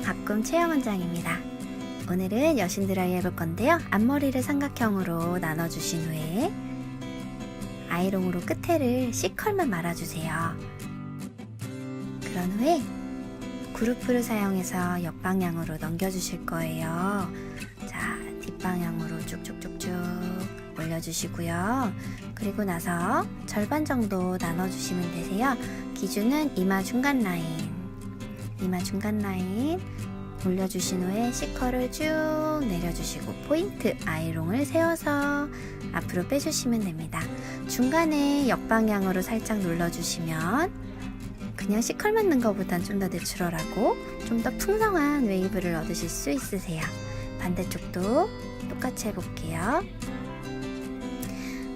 가꿈 채영 원장입니다. 오늘은 여신 드라이 해볼 건데요. 앞머리를 삼각형으로 나눠주신 후에 아이롱으로 끝에를 C컬만 말아주세요. 그런 후에 그루프를 사용해서 옆방향으로 넘겨주실 거예요. 자, 뒷방향으로 쭉쭉쭉쭉 올려주시고요. 그리고 나서 절반 정도 나눠주시면 되세요. 기준은 이마 중간 라인. 이마 중간 라인 올려주신 후에 C컬을 쭉 내려주시고 포인트 아이롱을 세워서 앞으로 빼주시면 됩니다. 중간에 옆방향으로 살짝 눌러주시면 그냥 C컬 맞는 것보단 좀 더 내추럴하고 좀 더 풍성한 웨이브를 얻으실 수 있으세요. 반대쪽도 똑같이 해볼게요.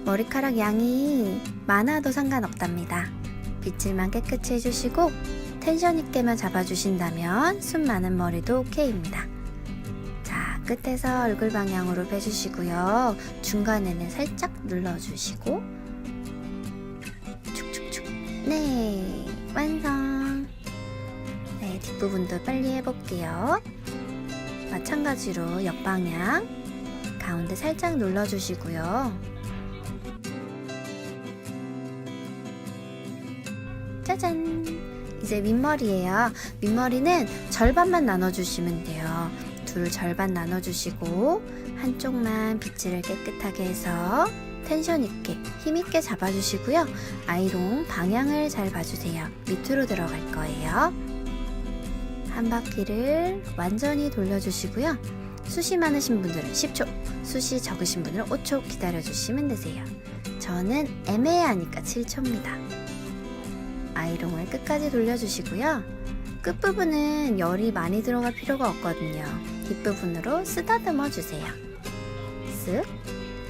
머리카락 양이 많아도 상관없답니다. 빗질만 깨끗이 해주시고 텐션 있게만 잡아주신다면 숱 많은 머리도 오케이입니다. 자, 끝에서 얼굴 방향으로 빼주시고요. 중간에는 살짝 눌러주시고 축축축. 네, 완성. 네, 뒷부분도 빨리 해볼게요. 마찬가지로 옆방향 가운데 살짝 눌러주시고요. 짜잔! 이제 윗머리예요. 윗머리는 절반만 나눠주시면 돼요. 둘 절반 나눠주시고 한쪽만 빗질을 깨끗하게 해서 텐션 있게 힘 있게 잡아주시고요. 아이롱 방향을 잘 봐주세요. 밑으로 들어갈 거예요. 한 바퀴를 완전히 돌려주시고요. 숱이 많으신 분들은 10초, 숱이 적으신 분들은 5초 기다려주시면 되세요. 저는 애매하니까 7초입니다. 아이롱을 끝까지 돌려주시고요. 끝부분은 열이 많이 들어갈 필요가 없거든요. 뒷부분으로 쓰다듬어 주세요. 쓱,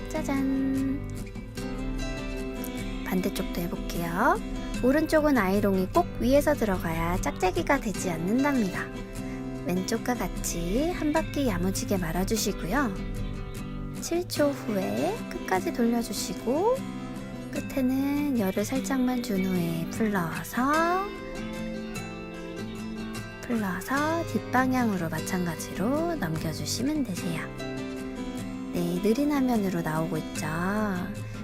짜잔. 반대쪽도 해볼게요. 오른쪽은 아이롱이 꼭 위에서 들어가야 짝짝이가 되지 않는답니다. 왼쪽과 같이 한 바퀴 야무지게 말아주시고요. 7초 후에 끝까지 돌려주시고 끝에는 열을 살짝만 준 후에 풀러서 풀러서 뒷방향으로 마찬가지로 넘겨주시면 되세요. 네, 느린 화면으로 나오고 있죠.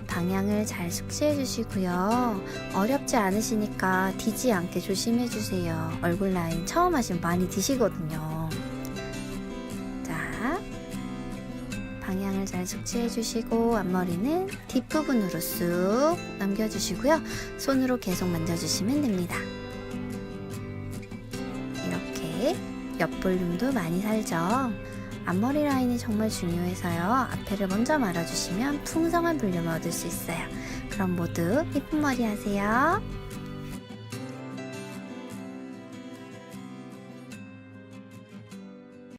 방향을 잘 숙지해 주시고요. 어렵지 않으시니까 디지 않게 조심해 주세요. 얼굴 라인 처음 하시면 많이 디시거든요. 방향을 잘 숙지해 주시고 앞머리는 뒷부분으로 쑥 넘겨주시고요. 손으로 계속 만져주시면 됩니다. 이렇게 옆볼륨도 많이 살죠. 앞머리 라인이 정말 중요해서요. 앞에를 먼저 말아주시면 풍성한 볼륨을 얻을 수 있어요. 그럼 모두 예쁜 머리 하세요.